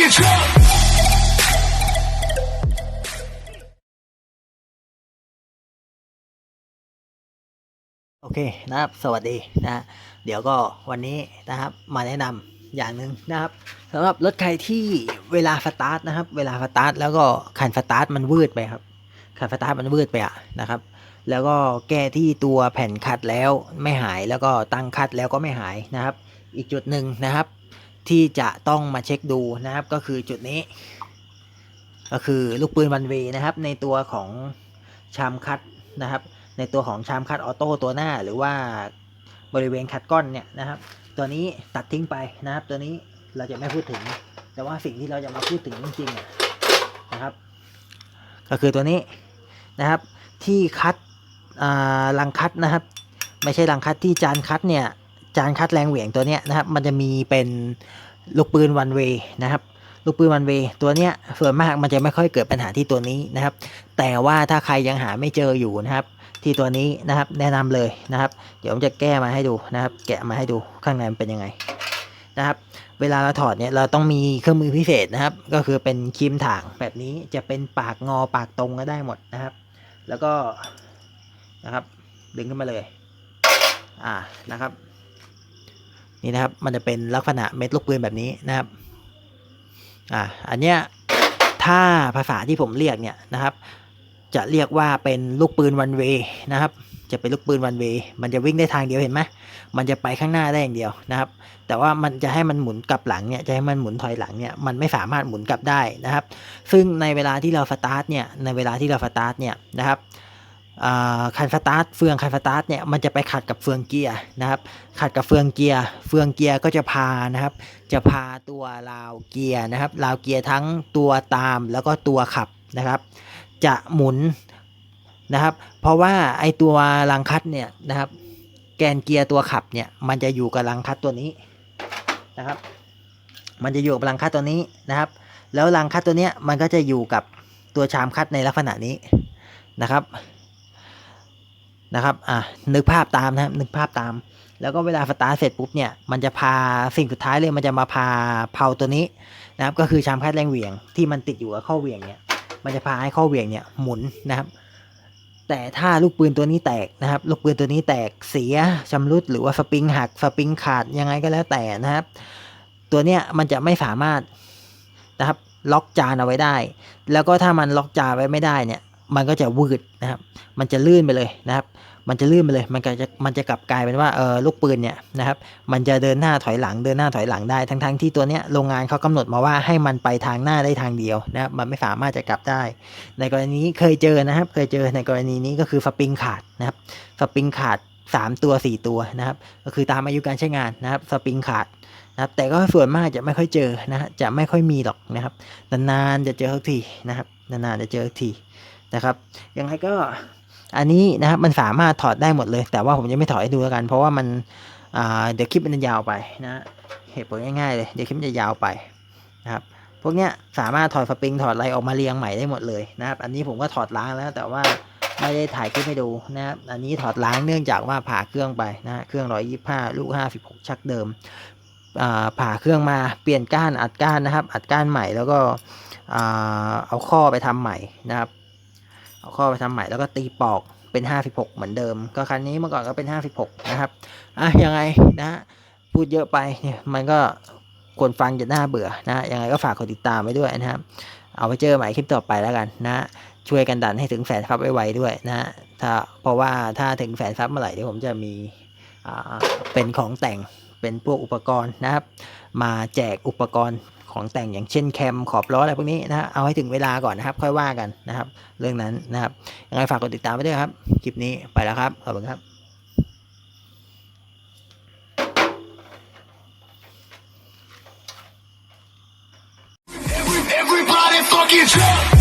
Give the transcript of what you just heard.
โอเคนะครับ สวัสดีนะฮะเดี๋ยวก็วันนี้นะครับมาแนะนำอย่างหนึ่งนะครับสำหรับรถใครที่เวลาสตาร์ทนะครับ เวลาสตาร์ทแล้วก็คันสตาร์ทมันวืดไปครับคันสตาร์ทมันวืดไปอะนะครับ แล้วก็แก้ที่ตัวแผ่นคัดแล้วไม่หายแล้วก็ตั้งคัดแล้วก็ไม่หายนะครับ อีกจุดหนึ่งนะครับ ที่จะต้องมาเช็คดูนะครับ ก็คือจุดนี้ ก็คือลูกปืนวันเวนะครับ ในตัวของชามคัดนะครับ ในตัวของชามคัดออโต้ตัวหน้า หรือว่าบริเวณคัดก้อนเนี่ยนะครับ ตัวนี้ตัดทิ้งไปนะครับ ตัวนี้เราจะไม่พูดถึง แต่ว่าสิ่งที่เราจะมาพูดถึงจริงๆนะครับ ก็คือตัวนี้นะครับที่คัดอ่าลังคัดนะครับ ไม่ใช่ลังคัดที่จานคัดเนี่ย จานคัดแรงเหวี่ยงตัวเนี้ยนะครับ มันจะมีเป็นลูกปืนวันเวนะครับลูกปืนวันเวตัวเนี้ยส่วนมากมันจะไม่ค่อยเกิดปัญหาที่ตัวนี้นะครับ แต่ว่าถ้าใครยังหาไม่เจออยู่นะครับ ที่ตัวนี้นะครับแนะนำเลยนะครับ เดี๋ยวผมจะแก้มาให้ดูนะครับ แกะมาให้ดูข้างในมันเป็นยังไงนะครับ เวลาเราถอดเนี่ยเราต้องมีเครื่องมือพิเศษนะครับ ก็คือเป็นคีมถ่างแบบนี้จะเป็นปากงอปากตรงก็ได้หมดนะครับ แล้วก็นะครับ ดึงขึ้นมาเลย อ่านะครับ นี่นะครับ มันจะเป็นลักษณะเม็ดลูกปืนแบบนี้นะครับ อ่า อันเนี้ยถ้าภาษาที่ผมเรียกเนี่ยนะครับ จะเรียกว่าเป็นลูกปืนวันเวนะครับ จะเป็นลูกปืนวันเวมันจะวิ่งได้ทางเดียวเห็นไหมมันจะไปข้างหน้าได้อย่างเดียวนะครับ แต่ว่ามันจะให้มันหมุนกลับหลังเนี่ยจะให้มันหมุนถอยหลังเนี่ยมันไม่สามารถหมุนกลับได้นะครับ ซึ่งในเวลาที่เราสตาร์ทเนี่ยในเวลาที่เราสตาร์ทเนี่ยนะครับ คันสตาร์ทเฟืองคันสตาร์ทเนี่ยมันจะไปขัดกับเฟืองเกียร์นะครับขัดกับเฟืองเกียร์เฟืองเกียร์ก็จะพานะครับ จะพาตัวราวเกียร์นะครับราวเกียร์ทั้งตัวตามแล้วก็ตัวขับนะครับ จะหมุนนะครับ เพราะว่าไอตัวรังคัดเนี่ยนะครับ แกนเกียร์ตัวขับเนี่ยมันจะอยู่กับรังคัดตัวนี้นะครับ มันจะอยู่กับรังคัดตัวนี้นะครับ แล้วรังคัดตัวเนี้ยมันก็จะอยู่กับตัวชามคัดในลักษณะนี้นะครับ นะครับ อะ นึกภาพตามนะครับ นึกภาพตาม แล้วก็เวลาสตาร์ทเสร็จปุ๊บเนี่ย มันจะพาสิ่งสุดท้ายเลยมันจะมาพาเพาตัวนี้นะครับ ก็คือชามคัดแรงเหวี่ยงที่มันติดอยู่กับข้อเหวี่ยงเนี่ย มันจะพาให้ข้อเหวี่ยงเนี่ยหมุนนะครับ แต่ถ้าลูกปืนตัวนี้แตกนะครับ ลูกปืนตัวนี้แตกเสียชำรุดหรือว่าสปริงหักสปริงขาดยังไงก็แล้วแต่นะครับ ตัวเนี้ยมันจะไม่สามารถนะครับล็อกจานเอาไว้ได้ แล้วก็ถ้ามันล็อกจานไว้ไม่ได้เนี่ย มันก็จะวืดนะครับ มันจะลื่นไปเลยนะครับ มันจะลื่นไปเลย มันก็จะมันจะกลับกลายเป็นว่าเออลูกปืนเนี่ยนะครับ มันจะเดินหน้าถอยหลังเดินหน้าถอยหลังได้ ทั้งทั้งๆที่ตัวเนี้ยโรงงานเขากำหนดมาว่าให้มันไปทางหน้าได้ทางเดียวนะครับมันไม่สามารถจะกลับได้ ในกรณีนี้เคยเจอนะครับ เคยเจอในกรณีนี้ก็คือสปริงขาดนะครับสปริงขาดสามตัวสี่ตัวนะครับ ก็คือตามอายุการใช้งานนะครับสปริงขาดนะครับแต่ก็ส่วนมากจะไม่ค่อยเจอนะฮะจะไม่ค่อยมีหรอกนะครับ นานๆจะเจอสักทีนะครับ นานๆจะเจอสักที นะครับยังไงก็อันนี้นะครับมันสามารถถอดได้หมดเลย แต่ว่าผมจะไม่ถอดให้ดูแล้วกัน เพราะว่ามันเดี๋ยวคลิปมันจะยาวไปนะเหตุผลง่ายๆเลยเดี๋ยวคลิปมันจะยาวไปนะครับพวกเนี้ยสามารถถอดสปริงถอดอะไรออกมาเรียงใหม่ได้หมดเลยนะครับ อันนี้ผมก็ถอดล้างแล้ว แต่ว่าไม่ได้ถ่ายคลิปให้ดูนะครับ อันนี้ถอดล้างเนื่องจากว่าผ่าเครื่องไปนะเครื่อง125ลูก56ชักเดิมผ่าเครื่องมาเปลี่ยนก้านอัดก้านนะครับ อัดก้านใหม่แล้วก็เอาข้อไปทำใหม่นะครับ เอาข้อไปทำใหม่แล้วก็ตีปอกเป็น 56 เหมือนเดิม ก็คันนี้เมื่อก่อนก็เป็น 56 นะครับอะยังไงนะ พูดเยอะไปเนี่ยมันก็คนฟังจะน่าเบื่อนะยังไงก็ฝากกดติดตามไว้ด้วยนะครับ เอาไปเจอใหม่คลิปต่อไปแล้วกันนะช่วยกันดันให้ถึงแสนซับไวๆด้วยนะถ้าเพราะว่าถ้าถึงแสนซับเมื่อไหร่เดี๋ยวผมจะมีอ่าเป็นของแต่งเป็นพวกอุปกรณ์นะครับ มาแจกอุปกรณ์ ของแต่งอย่างเช่นแคมขอบล้ออะไรพวกนี้นะฮะเอาให้ถึงเวลาก่อนนะครับ ค่อยว่ากันนะครับ เรื่องนั้นนะครับยังไงฝากกดติดตามไว้ด้วยครับ คลิปนี้ไปแล้วครับขอบคุณครับ Everybody fucking drunk.